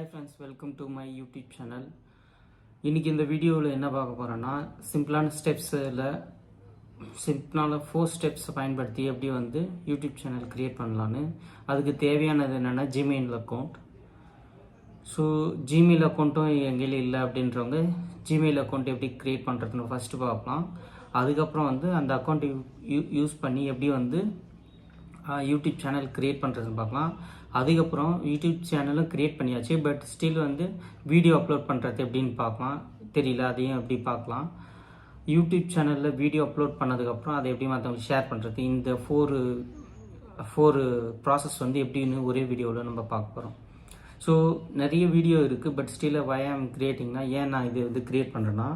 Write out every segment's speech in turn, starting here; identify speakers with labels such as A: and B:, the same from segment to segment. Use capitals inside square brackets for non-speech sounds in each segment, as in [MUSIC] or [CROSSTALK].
A: Hi friends welcome to my YouTube channel இன்றைக்கி இந்த வீடியோவில் என்ன பார்க்க போகிறோன்னா சிம்பிளான ஸ்டெப்ஸில் சிம்பிளான ஃபோர் ஸ்டெப்ஸை பயன்படுத்தி எப்படி வந்து யூடியூப் சேனல் க்ரியேட் பண்ணலான்னு அதுக்கு தேவையானது என்னென்னா ஜிமெயில் அக்கௌண்ட் ஸோ ஜிமெயில் அக்கௌண்ட்டும் எங்கேயும் இல்லை அப்படின்றவங்க ஜிமெயில் அக்கௌண்ட் எப்படி க்ரியேட் பண்ணுறதுன்னு ஃபஸ்ட்டு பார்க்கலாம். அதுக்கப்புறம் வந்து அந்த அக்கௌண்ட் யூ யூஸ் பண்ணி எப்படி வந்து யூடியூப் சேனல் க்ரியேட் பண்ணுறதுன்னு பார்க்கலாம். அதுக்கப்புறம் யூடியூப் சேனலும் க்ரியேட் பண்ணியாச்சு. பட் ஸ்டில் வந்து வீடியோ அப்லோட் பண்ணுறது எப்படின்னு பார்க்கலாம். தெரியல அதையும் எப்படி பார்க்கலாம். யூடியூப் சேனலில் வீடியோ அப்லோட் பண்ணதுக்கப்புறம் அதை எப்படி மற்றவங்க ஷேர் பண்ணுறது இந்த ஃபோரு ஃபோரு ப்ராசஸ் வந்து எப்படின்னு ஒரே வீடியோவில் நம்ம பார்க்க போகிறோம் ஸோ நிறைய வீடியோ இருக்குது பட் ஸ்டில் வை ஆம் கிரியேட்டிங்னா ஏன் நான் இது வந்து க்ரியேட் பண்ணுறேன்னா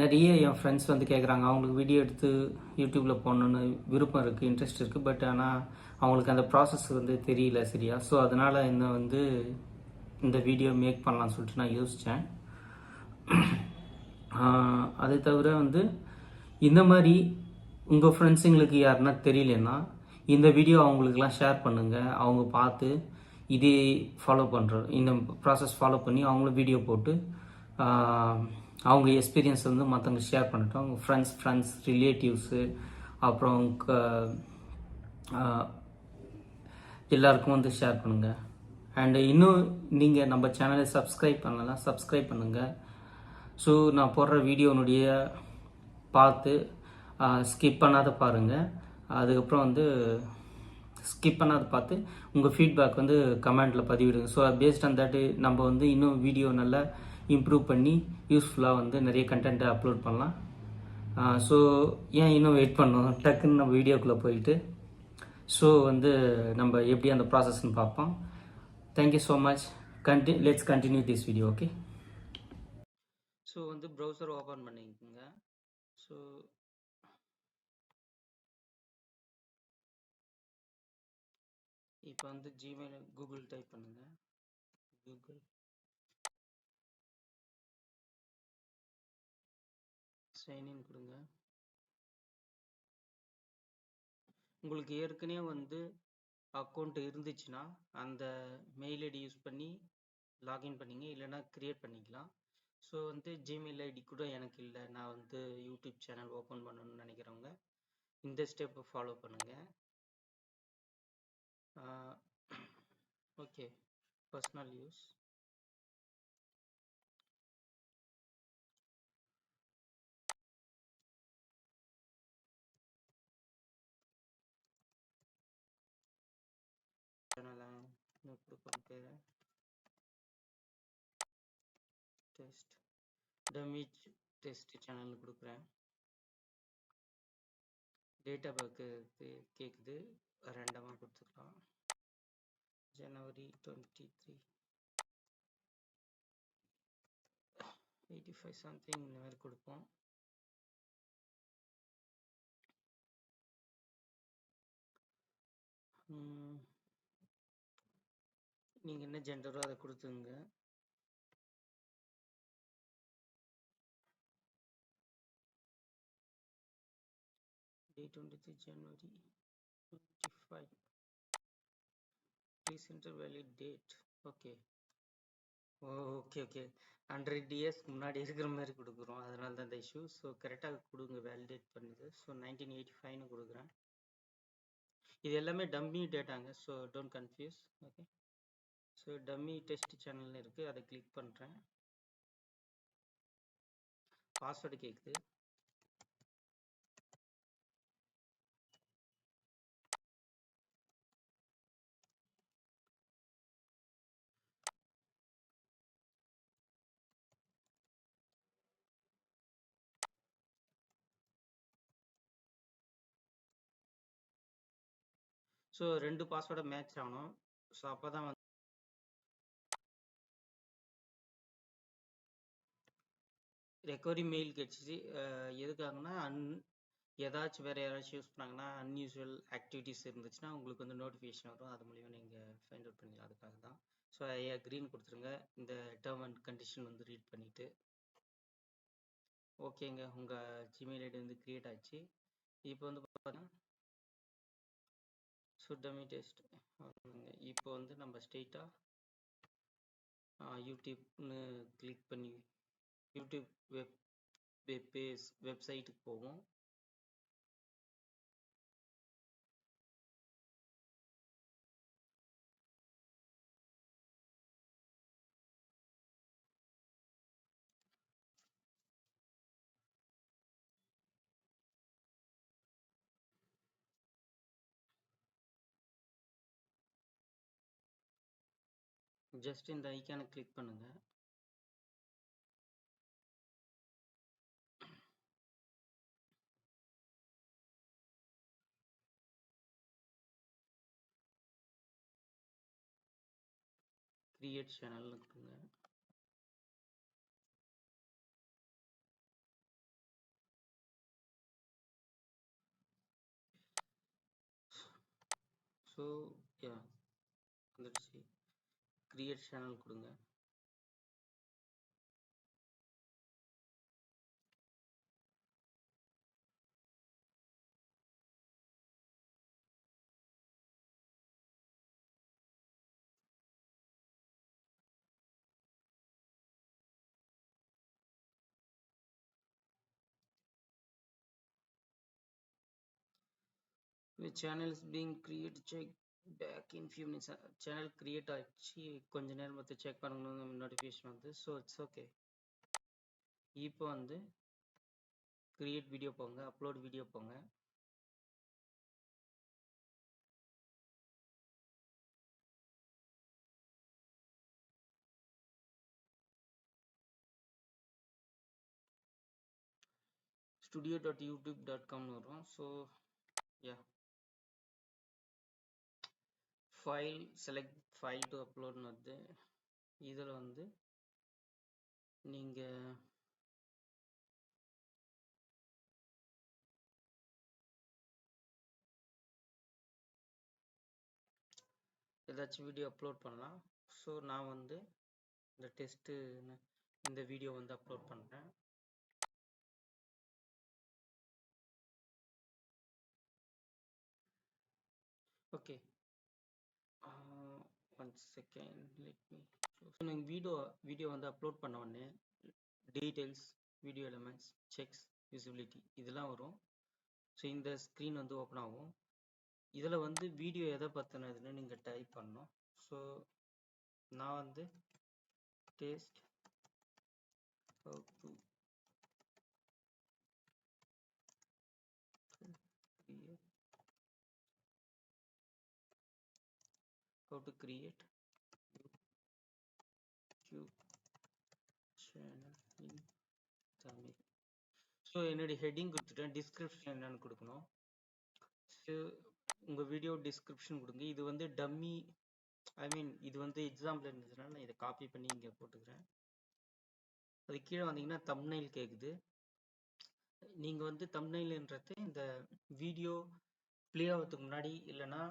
A: நிறைய என் ஃப்ரெண்ட்ஸ் வந்து கேட்குறாங்க அவங்களுக்கு வீடியோ எடுத்து யூடியூப்பில் போடணுன்னு விருப்பம் இருக்குது இன்ட்ரெஸ்ட் இருக்குது பட் ஆனால் அவங்களுக்கு அந்த ப்ராசஸ் வந்து தெரியல சரியா? ஸோ அதனால் என்ன வந்து இந்த வீடியோ மேக் பண்ணலாம்னு சொல்லிட்டு நான் யோசித்தேன் [CLEARS THROAT] அதே தவிர வந்து இந்த மாதிரி உங்கள் ஃப்ரெண்ட்ஸுங்களுக்கு யாருன்னா தெரியலன்னா இந்த வீடியோ அவங்களுக்குலாம் ஷேர் பண்ணுங்கள் அவங்க பார்த்து இதே ஃபாலோ பண்ணுற இந்த ப்ராசஸ் ஃபாலோ பண்ணி அவங்களும் வீடியோ போட்டு அவங்க எக்ஸ்பீரியன்ஸ் வந்து மற்றவங்க ஷேர் பண்ணட்டும். அவங்க ஃப்ரெண்ட்ஸ் ஃப்ரெண்ட்ஸ் ரிலேட்டிவ்ஸு அப்புறம் எல்லாருக்கும் வந்து ஷேர் பண்ணுங்கள் அண்டு இன்னும் நீங்கள் நம்ம சேனலை சப்ஸ்கிரைப் பண்ணலாம் சப்ஸ்கிரைப் பண்ணுங்கள் ஸோ நான் போடுற வீடியோனுடைய பார்த்து ஸ்கிப் பண்ணாத பாருங்கள் அதுக்கப்புறம் வந்து ஸ்கிப் பண்ணாத பார்த்து உங்கள் ஃபீட்பேக் வந்து கமெண்ட்டில் பதிவிடுங்க. ஸோ பேஸ்ட் ஆன் தட் நம்ம வந்து இன்னும் வீடியோ நல்லா இம்ப்ரூவ் பண்ணி யூஸ்ஃபுல்லாக வந்து நிறைய கண்டென்ட்டை அப்லோட் பண்ணலாம். ஸோ ஏன் இன்னும் வெயிட் பண்ணோம் டக்குன்னு நம்ம வீடியோக்குள்ளே போயிட்டு ஸோ வந்து நம்ம எப்படி அந்த ப்ராசஸ்ன்னு பார்ப்போம். Thank you so much Kandy let's continue this video okay so வந்து ப்ரௌசர் ஓப்பன் பண்ணிக்கோங்க. ஸோ இப்போ வந்து ஜிமெயில் கூகுள் டைப் பண்ணுங்கள் கூகுள் சைன்இன் கொடுங்க. உங்களுக்கு ஏற்கனவே வந்து அக்கௌண்ட் இருந்துச்சுன்னா அந்த மெயில் ஐடி யூஸ் பண்ணி லாகின் பண்ணிங்க. இல்லைன்னா க்ரியேட் பண்ணிக்கலாம். ஸோ வந்து ஜிமெயில் ஐடி கூட எனக்கு இல்லை. நான் வந்து யூடியூப் சேனல் ஓப்பன் பண்ணணும்னு நினைக்கிறவங்க இந்த ஸ்டெப்பை ஃபாலோ பண்ணுங்கள் ஓகே பர்சனல் யூஸ் கொடுக்குறோம் டெஸ்ட் டமிச் டெஸ்ட் சேனல் கொடுக்குறேன். டேட்டா பேக்கு கேட்குது ரெண்டமாக கொடுத்துக்கலாம். January twenty three eighty five something இந்த மாதிரி கொடுப்போம். நீங்கள் என்ன ஜெண்டரோ அதை கொடுத்துங்க. Date twenty three January twenty five please enter valid date okay oh okay okay hundred years முன்னாடி இருக்கிற மாதிரி கொடுக்குறோம். அதனால தான் இந்த இஷ்யூ ஸோ கரெக்டாக கொடுங்க வேலிடேட் பண்ணுது. ஸோ நைன்டீன் எயிட்டி ஃபைவ்னு கொடுக்குறேன். இது எல்லாமே dummy டேட்டாங்க so don't confuse okay so dummy test சேனல்னு இருக்குது அதை கிளிக் பண்ணுறேன் பாஸ்வேர்டு கேட்குது ஸோ ரெண்டு பாஸ்வேர்டை மேட்ச் ஆகணும். ஸோ அப்போ தான் ரெக்கவரி மெயில் கிடச்சிச்சு. எதுக்காகனா அன் ஏதாச்சும் வேறு யாராச்சும் யூஸ் பண்ணாங்கன்னா அன்யூஸ்வல் ஆக்டிவிட்டீஸ் இருந்துச்சுன்னா உங்களுக்கு வந்து நோட்டிஃபிகேஷன் வரும். அது மூலியமாக நீங்கள் ஃபைண்ட் அவுட் பண்ணிக்கலாம். அதுக்காக தான். ஸோ ஐயா க்ரீன் கொடுத்துருங்க. இந்த டேர்ம் அண்ட் கண்டிஷன் வந்து ரீட் பண்ணிவிட்டு ஓகேங்க உங்கள் ஜிமெயில் ஐடி வந்து க்ரியேட் ஆச்சு. இப்போ வந்து பார்த்தீங்கன்னா சுட்டமி டெஸ்ட் இப்போ வந்து நம்ம ஸ்ட்ரெயிட்டாக யூடியூப்னு கிளிக் பண்ணி யூடியூப் வெப் வெப் பேஸ் வெப்சைட்டுக்கு போவோம். ஜஸ்ட் இந்த ஐக்கானை கிளிக் பண்ணுங்கள் கிரியேட் சேனல்னு கொடுங்க. ஸோ யா வந்துடுச்சு. கிரியேட் சேனல் கொடுங்க. Channel is being created check back in few minutes. Uh, channel create ஆச்சு. கொஞ்ச நேரம் பார்த்து செக் பண்ணணும் நோட்டிஃபிகேஷன் வந்து. ஸோ இட்ஸ் ஓகே இப்போ வந்து கிரியேட் வீடியோ போங்க அப்லோட் வீடியோ போங்க. ஸ்டுடியோ டாட் யூடியூப் டாட் காம்னு வரும். So ya file select file to அப்லோட்னு வருது இதில் வந்து நீங்கள் ஏதாச்சும் வீடியோ அப்லோட் பண்ணலாம். ஸோ நான் வந்து இந்த டெஸ்ட்டு இந்த வீடியோ வந்து அப்லோட் பண்ணுறேன் ஒன் செகண்ட் லெட் மீ நீங்கள் வீடியோ வீடியோ வந்து அப்லோட் பண்ண உடனே details video elements checks visibility இதெல்லாம் வரும். ஸோ இந்த ஸ்க்ரீன் வந்து ஓப்பன் ஆகும். இதில் வந்து வீடியோ எதை பற்றினதுன்னு நீங்கள் டைப் பண்ணணும். ஸோ நான் வந்து test how to create how to create YouTube channel in Tamil. So என்னுடைய ஹெட்டிங் கொடுத்துட்டேன். டிஸ்கிரிப்ஷன் என்னன்னு கொடுக்கணும். ஸோ உங்கள் வீடியோ டிஸ்கிரிப்ஷன் கொடுங்க. இது வந்து டம்மி ஐ மீன் இது வந்து எக்ஸாம்பிள் இருந்துச்சுன்னா நான் இதை காப்பி பண்ணி இங்கே போட்டுக்கிறேன். அது கீழே வந்தீங்கன்னா தம்னைல் கேட்குது நீங்கள் வந்து தம்னைல்ன்றது இந்த வீடியோ ப்ளே ஆகிறதுக்கு முன்னாடி இல்லைன்னா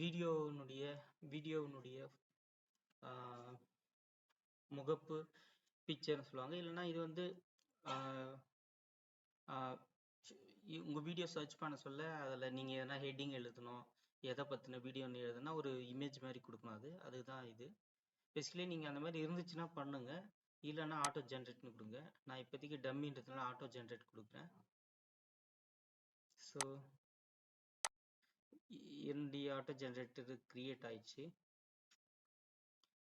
A: வீடியோனுடைய வீடியோவினுடைய முகப்பு பிக்சர்னு சொல்லுவாங்க. இல்லைன்னா இது வந்து உங்கள் வீடியோ சர்ச் பண்ண சொல்ல அதில் நீங்கள் எதனா ஹெட்டிங் எழுதணும் எதை பற்றின வீடியோன்னு எழுதுனா ஒரு இமேஜ் மாதிரி கொடுக்கணும் அது. அதுதான் இது. பேசிக்கலி நீங்கள் அந்த மாதிரி இருந்துச்சுன்னா பண்ணுங்கள் இல்லைன்னா ஆட்டோ ஜென்ரேட்னு கொடுங்க. நான் இப்போதைக்கு டம்மின்றதுனால ஆட்டோ ஜென்ரேட் கொடுக்குறேன். ஸோ என்னுடைய ஆட்டோ ஜென்ரேட்டர் க்ரியேட் ஆயிடுச்சு.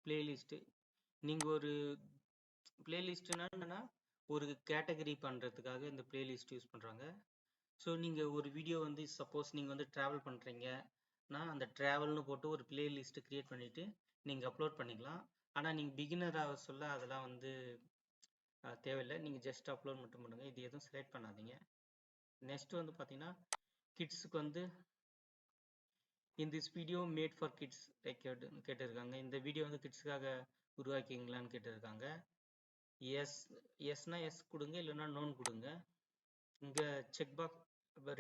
A: பிளேலிஸ்ட்டு நீங்கள் ஒரு பிளேலிஸ்ட்னா என்னென்னா ஒரு கேட்டகரி பண்ணுறதுக்காக இந்த பிளேலிஸ்ட் யூஸ் பண்ணுறாங்க ஸோ நீங்கள் ஒரு வீடியோ வந்து சப்போஸ் நீங்கள் வந்து ட்ராவல் பண்ணுறீங்கன்னா அந்த ட்ராவல்னு போட்டு ஒரு பிளேலிஸ்ட் க்ரியேட் பண்ணிவிட்டு நீங்கள் அப்லோட் பண்ணிக்கலாம். ஆனால் நீங்கள் பிகினராக சொல்ல அதெல்லாம் வந்து தேவையில்லை. நீங்கள் ஜஸ்ட் அப்லோட் மட்டும் பண்ணுங்கள் இது எதுவும் செலக்ட் பண்ணாதீங்க. நெக்ஸ்ட் வந்து பார்த்தீங்கன்னா கிட்ஸுக்கு வந்து in this video made for kids கேட்டு கேட்டிருக்காங்க. இந்த வீடியோ வந்து கிட்ஸுக்காக உருவாக்கிங்களான்னு கேட்டிருக்காங்க. எஸ் எஸ்னா எஸ் கொடுங்க இல்லைன்னா நோன் கொடுங்க. இங்கே செக் பாக்ஸ்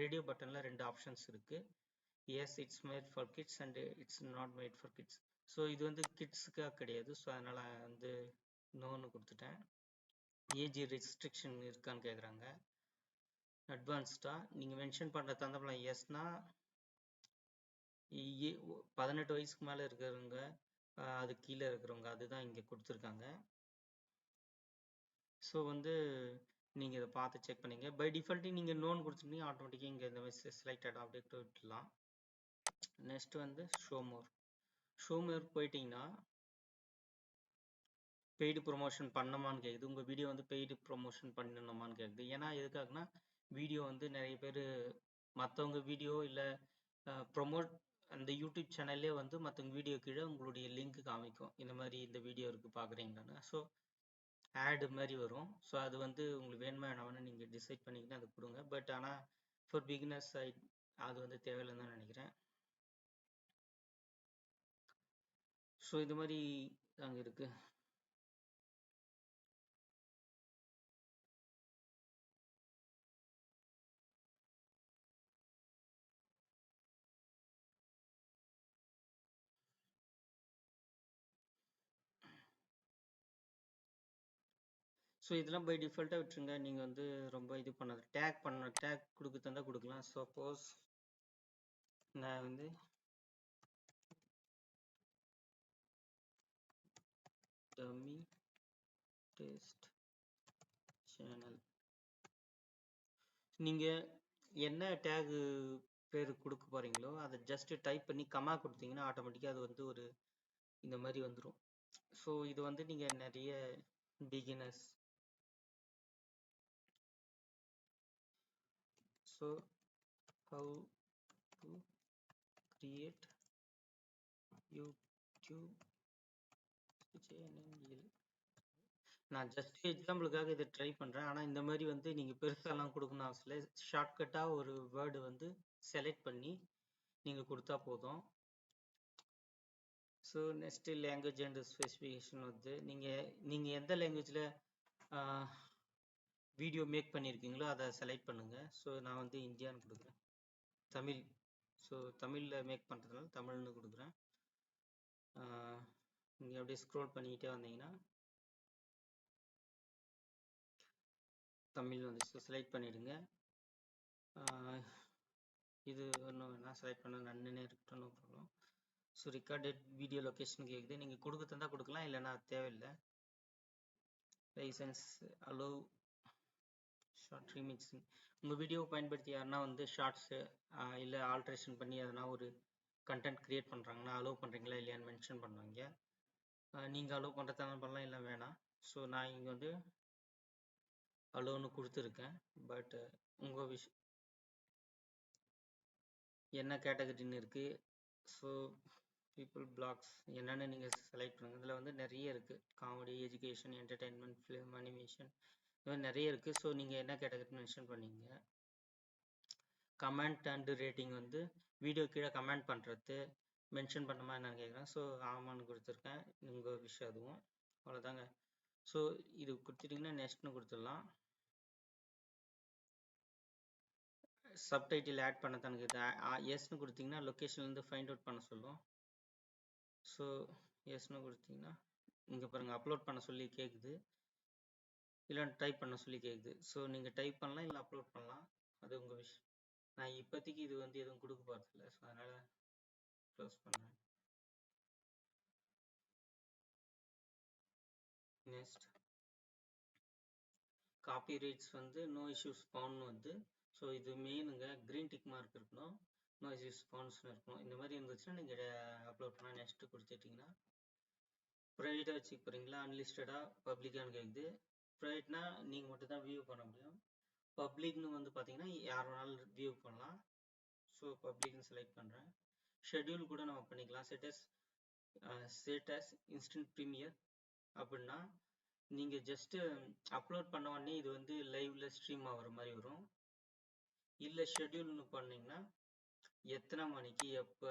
A: ரேடியோ பட்டனில் ரெண்டு ஆப்ஷன்ஸ் இருக்குது yes it's made for kids and it's not made for kids so இது வந்து கிட்ஸுக்காக கிடையாது. ஸோ அதனால் வந்து நோன்னு கொடுத்துட்டேன். ஏஜ் ரெஸ்ட்ரிக்ஷன் இருக்கான்னு கேட்குறாங்க அட்வான்ஸ்டாக நீங்கள் மென்ஷன் பண்ணுற தந்தப்பலாம் எஸ்னா பதினெட்டு வயசுக்கு மேலே இருக்கிறவங்க அது கீழே இருக்கிறவங்க அதுதான் இங்கே கொடுத்துருக்காங்க. ஸோ வந்து நீங்கள் இதை பார்த்து செக் பண்ணிங்க. பை டிஃபால்ட்டு நீங்கள் லோன் கொடுத்துருந்தீங்க ஆட்டோமேட்டிக்காக இங்கே இந்த மாதிரி செலக்டட் அப்படியே விட்டுலாம் நெக்ஸ்ட் வந்து ஷோமோர் ஷோமோர் போயிட்டீங்கன்னா பெய்டு ப்ரொமோஷன் பண்ணமான்னு கேட்குது உங்கள் வீடியோ வந்து பெய்டு ப்ரொமோஷன் பண்ணணுமான்னு கேட்குது ஏன்னா எதுக்காகனா வீடியோ வந்து நிறைய பேர் மற்றவங்க வீடியோ இல்லை ப்ரொமோட் அந்த யூடியூப் சேனல்லே வந்து மற்றவங்க வீடியோ கீழே உங்களுடைய லிங்க் காமிக்கும். இந்த மாதிரி இந்த வீடியோ இருக்குது பார்க்குறீங்களான்னு ஸோ ஆடு மாதிரி வரும். ஸோ அது வந்து உங்களுக்கு வேணுமா வேணாம்னு நீங்கள் டிசைட் பண்ணிக்கிட்டு அதை கொடுங்க. பட் ஆனால் ஃபார் பிகினர்ஸ் சைட் அது வந்து தேவையில்லைன்னு தான் நினைக்கிறேன். ஸோ இது மாதிரி அங்கே இருக்குது ஸோ இதெல்லாம் பை டிஃபால்ட்டாக விட்டுருங்க. நீங்கள் வந்து ரொம்ப இது பண்ணாது டேக் பண்ண டேக் கொடுக்க தந்தால் கொடுக்கலாம். சப்போஸ் நான் வந்து டம்மி டெஸ்ட் சேனல் நீங்கள் என்ன டேகு பேர் கொடுக்க போகிறீங்களோ அதை ஜஸ்ட்டு டைப் பண்ணி கமா கொடுத்தீங்கன்னா ஆட்டோமேட்டிக்காக அது வந்து ஒரு இந்த மாதிரி வந்துடும் ஸோ இது வந்து நீங்கள் நிறைய beginners so how to create youtube? channel நான் ஜஸ்ட் எக்ஸாம்பிளுக்காக இதை ட்ரை பண்ணுறேன் ஆனால் இந்த மாதிரி வந்து நீங்கள் பெருசாலாம் கொடுக்கணும் அவசியம் இல்லை. ஷார்ட்கட்டாக ஒரு வேர்டு வந்து செலக்ட் பண்ணி நீங்கள் கொடுத்தா போதும். So next language and specification வந்து நீங்கள் நீங்கள் எந்த லாங்குவேஜில் வீடியோ மேக் பண்ணியிருக்கீங்களோ அதை செலக்ட் பண்ணுங்கள் ஸோ நான் வந்து இந்தியான்னு கொடுக்குறேன். தமிழ். ஸோ தமிழில் மேக் பண்ணுறதுனால தமிழ்னு கொடுக்குறேன். நீங்கள் அப்படியே ஸ்க்ரோல் பண்ணிக்கிட்டே வந்தீங்கன்னா தமிழ் வந்து செலக்ட் பண்ணிவிடுங்க இது ஒன்றும் வேணால் செலக்ட் பண்ண நன்னுனே இருக்கட்டும் no problem so recorded video location கேட்குது நீங்கள் கொடுக்க தந்தால் கொடுக்கலாம் இல்லைன்னா தேவையில்லை. லைசன்ஸ் அலோவ் ஷார்ட் ரீமிக்ஸிங் உங்கள் வீடியோவை பயன்படுத்தி யாருன்னா வந்து ஷார்ட்ஸு இல்லை ஆல்ட்ரேஷன் பண்ணி எதனா ஒரு கண்டென்ட் க்ரியேட் பண்ணுறாங்கன்னா அலோவ் பண்ணுறீங்களா இல்லையான்னு மென்ஷன் பண்ணுவாங்க. நீங்கள் அலோவ் பண்ணுறதாலும் பண்ணலாம் இல்லை வேணாம். ஸோ நான் இங்கே வந்து அலோன்னு கொடுத்துருக்கேன். பட் உங்கள் விஷ் என்ன கேட்டகரின்னு இருக்குது ஸோ பீப்புள் பிளாக்ஸ் என்னென்னு நீங்கள் செலக்ட் பண்ணுங்கள் இதில் வந்து நிறைய இருக்குது comedy education entertainment film animation இது மாதிரி நிறைய இருக்குது ஸோ நீங்கள் என்ன கேட்டகரி மென்ஷன் பண்ணீங்க? கமெண்ட் அண்டு ரேட்டிங் வந்து வீடியோ கீழே கமெண்ட் பண்ணுறது மென்ஷன் பண்ண மாதிரி நான் கேட்குறேன். ஸோ ஆமான்னு கொடுத்துருக்கேன். உங்கள் விஷயம் அதுவும். அவ்வளோதாங்க ஸோ இது கொடுத்துட்டிங்கன்னா நெக்ஸ்ட்னு கொடுத்துடலாம். சப்டைட்டில் ஆட் பண்ண தானே இது எஸ்னு கொடுத்தீங்கன்னா லொக்கேஷன்லேருந்து ஃபைண்ட் அவுட் பண்ண சொல்லும். ஸோ எஸ்னு கொடுத்தீங்கன்னா இங்கே பாருங்கள் அப்லோட் பண்ண சொல்லி கேட்குது இல்லைன்னு டைப் பண்ண சொல்லி கேட்குது ஸோ நீங்கள் டைப் பண்ணலாம் இல்லை அப்லோட் பண்ணலாம். அது உங்கள் விஷ் நான் இப்போதைக்கு இது வந்து எதுவும் கொடுக்க போகிறதில்ல ஸோ அதனால் க்ளோஸ் பண்ணுறேன் நெக்ஸ்ட் காப்பி ரைட்ஸ் வந்து நோ இஷ்யூஸ் ஃபவுண்ட்னு வந்து ஸோ இது மெயினுங்க க்ரீன் டிக் மார்க் இருக்கணும். நோ இஷ்யூஸ் பவுன்ஸ்னு இருக்கணும். இந்த மாதிரி இருந்துச்சுன்னா நீங்கள் அப்லோட் பண்ணால் நெக்ஸ்ட்டு கொடுத்துட்டிங்கன்னா ப்ரைவேட்டாக வச்சுக்க போகிறீங்களா அன்லிஸ்டடாக பப்ளிக்கானு கேட்குது ப்ரைவேட்னா நீங்கள் மட்டும் தான் வியூ பண்ண முடியும். பப்ளிக்னு வந்து பார்த்தீங்கன்னா யார் வேணாலும் வியூ பண்ணலாம். ஸோ பப்ளிக்னு செலக்ட் பண்ணுறேன் ஷெட்யூல் கூட நம்ம பண்ணிக்கலாம். செட்டஸ் ஸ்டேட்டஸ் இன்ஸ்டன்ட் ப்ரீமியர் அப்படின்னா நீங்கள் ஜஸ்ட்டு அப்லோட் பண்ண உடனே இது வந்து லைவ்ல ஸ்ட்ரீம் ஆகிற மாதிரி வரும். இல்லை ஷெட்யூல்னு பண்ணிங்கன்னா எத்தனை மணிக்கு எப்போ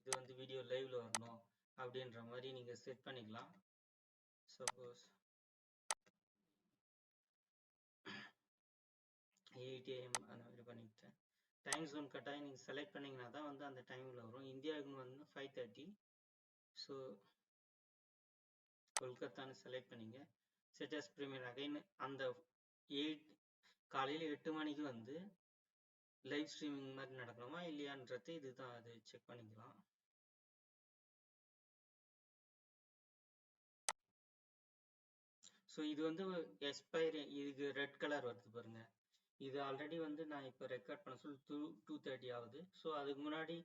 A: இது வந்து வீடியோ லைவ்ல வரணும் அப்படின்ற மாதிரி நீங்கள் செட் பண்ணிக்கலாம். சப்போஸ் எயிட் ஏஎம் அந்த மாதிரி பண்ணிக்கிட்டேன். டைம் ஜோன் கட்டாயம் நீங்கள் செலக்ட் பண்ணிங்கன்னா தான் வந்து அந்த டைமில் வரும். இந்தியாவுக்குன்னு வந்து ஃபைவ் தேர்ட்டி ஸோ கொல்கத்தான்னு செலக்ட் பண்ணிங்க. செட்டஸ் ப்ரீமியர் அகைன் அந்த எயிட் காலையில் எட்டு மணிக்கு வந்து லைவ் ஸ்ட்ரீமிங் மாதிரி நடக்கணுமா இல்லையான்றது இதுதான் அது செக் பண்ணிக்கலாம். ஸோ இது வந்து எஸ்பைர் இதுக்கு ரெட் கலர் வருது பாருங்கள் இது ஆல்ரெடி வந்து நான் இப்போ ரெக்கார்ட் பண்ண சொல்லி டூ டூ தேர்ட்டி ஆகுது. ஸோ அதுக்கு முன்னாடி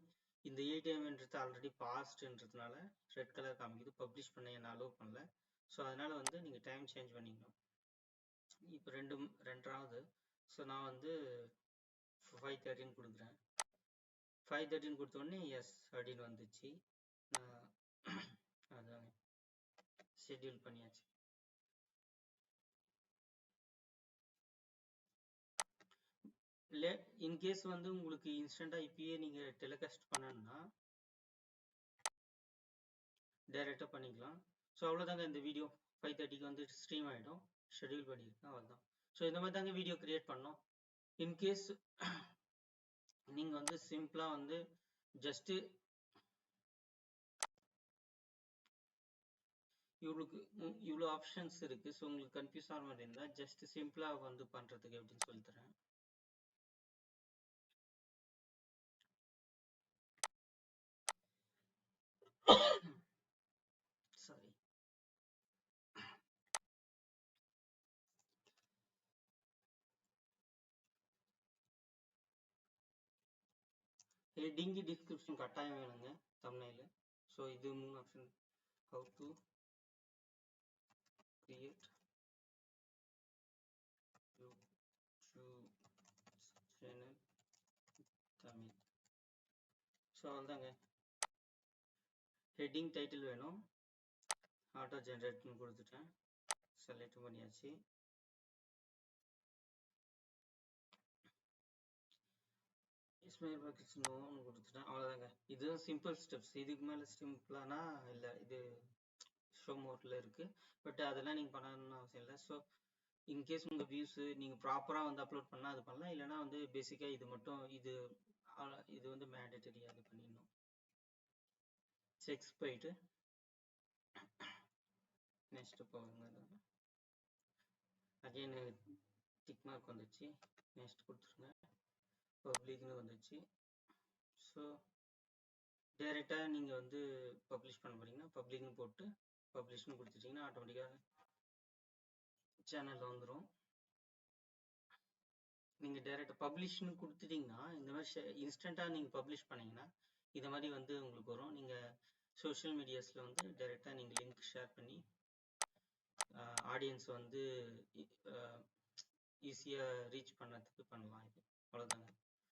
A: இந்த ஏடிஎம்ன்றது ஆல்ரெடி பாஸ்ட்ன்றதுனால ரெட் கலர் காமிக்குது. பப்ளிஷ் பண்ண என்ன அலோவ் பண்ணல. ஸோ அதனால வந்து நீங்கள் டைம் சேஞ்ச் பண்ணிக்கணும் இப்போ ரெண்டு ரெண்டாவது. ஸோ நான் வந்து ஃபைவ் தேர்ட்டின்னு கொடுக்குறேன். ஃபைவ் தேர்ட்டின்னு கொடுத்தோடனே எஸ் அப்படின்னு வந்துச்சு. நான் அதாங்க ஷெட்யூல் பண்ணியாச்சு. இல்லை இன்கேஸ் வந்து உங்களுக்கு இன்ஸ்டண்ட்டாக இப்பயே நீங்கள் டெலிகாஸ்ட் பண்ணணும்னா டைரெக்டாக பண்ணிக்கலாம். ஸோ அவ்வளோதாங்க இந்த வீடியோ ஃபைவ் தேர்ட்டிக்கு வந்து ஸ்ட்ரீம் ஆகிடும் ஷெடியூல் பண்ணியிருக்கேன் அவ்வளோதான் ஸோ இந்த மாதிரி தாங்க வீடியோ க்ரியேட் பண்ணோம். இன்கேஸ் நீங்கள் வந்து சிம்பிளாக வந்து ஜஸ்ட்டு இவளுக்கு இவ்வளோ ஆப்ஷன்ஸ் இருக்குது ஸோ உங்களுக்கு கன்ஃபியூஸ் ஆகிற மாதிரி இருந்தால் ஜஸ்ட் சிம்பிளாக வந்து பண்ணுறதுக்கு எப்படின்னு சொல்லித்தரேன். ஹெட்டிங்கு டிஸ்கிரிப்ஷன் கட்டாயம் வேணுங்க தமிழில் ஸோ இது மூணு option how to create channel Tamil. So அவ்வளோதாங்க ஹெட்டிங் டைட்டில் வேணும். ஆட்டோ ஜென்ரேட்னு கொடுத்துட்டேன். செலக்ட் பண்ணியாச்சு. ஸ்மைல் பாக்கெட்ஸ் நோன்னு கொடுத்துட்டேன். அவ்வளோதாங்க இதுதான் சிம்பிள் ஸ்டெப்ஸ் இதுக்கு மேலே சிம்பிளானா இல்லை இது ஷோ மோட்டில் இருக்குது பட் அதெல்லாம் நீங்கள் பண்ணணும்னு அவசியம் இல்லை. ஸோ இன்கேஸ் உங்கள் வியூஸு நீங்கள் ப்ராப்பராக வந்து அப்லோட் பண்ணால் அது பண்ணலாம். இல்லைனா வந்து பேசிக்காக இது மட்டும் இது இது வந்து மேண்டேட்டரி அது பண்ணிடணும். செக்ஸ் போயிட்டு. நெக்ஸ்ட்டு போவாங்க அகைன் டிக் மார்க் வந்துச்சு நெக்ஸ்ட் கொடுத்துருங்க. பப்ளிக்னு வந்துச்சு. ஸோ டைரெக்டாக நீங்கள் வந்து பப்ளிஷ் பண்ண போகிறீங்கன்னா பப்ளிக்னு போட்டு பப்ளிஷ்னு கொடுத்துட்டிங்கன்னா ஆட்டோமேட்டிக்காக சேனலில் வந்துடும் நீங்கள் டைரெக்டாக பப்ளிஷ்னு கொடுத்துட்டிங்கன்னா இந்த மாதிரி இன்ஸ்டண்ட்டாக நீங்கள் பப்ளிஷ் பண்ணிங்கன்னா இந்த மாதிரி வந்து உங்களுக்கு வரும். நீங்கள் சோஷியல் மீடியாஸில் வந்து டைரெக்டாக நீங்கள் லிங்க் ஷேர் பண்ணி ஆடியன்ஸ் வந்து ஈஸியாக ரீச் பண்ணதுக்கு பண்ணலாம் இது. அவ்வளோதாங்க